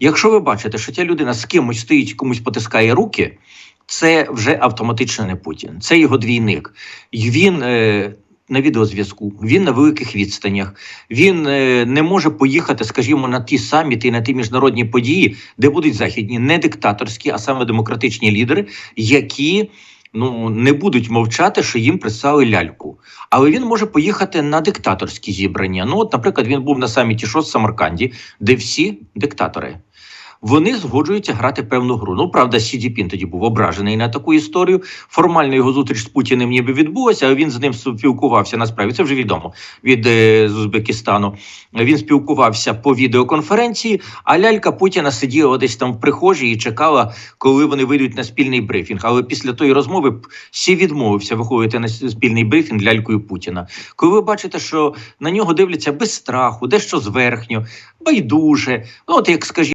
Якщо ви бачите, що ця людина з кимось стоїть, комусь потискає руки, це вже автоматично не Путін, це його двійник. Він. Е, на відеозв'язку, він на великих відстанях. Він е, не може поїхати, скажімо, на ті саміти на ті міжнародні події, де будуть західні не диктаторські, а саме демократичні лідери, які ну не будуть мовчати, що їм прислали ляльку. Але він може поїхати на диктаторські зібрання. Ну, от, наприклад, він був на саміті ШОС в Самарканді, де всі диктатори. Вони згоджуються грати певну гру. Ну, правда, Сі Цзіньпін тоді був ображений на таку історію. Формально його зустріч з Путіним ніби відбулася, але він з ним спілкувався насправді. Це вже відомо від е, з Узбекистану. Він спілкувався по відеоконференції, а лялька Путіна сиділа десь там в прихожій і чекала, коли вони вийдуть на спільний брифінг. Але після тої розмови Сі відмовився виходити на спільний брифінг лялькою Путіна. Коли ви бачите, що на нього дивляться без страху, дещо зверхньо, байдуже. Ну, от як скажімо.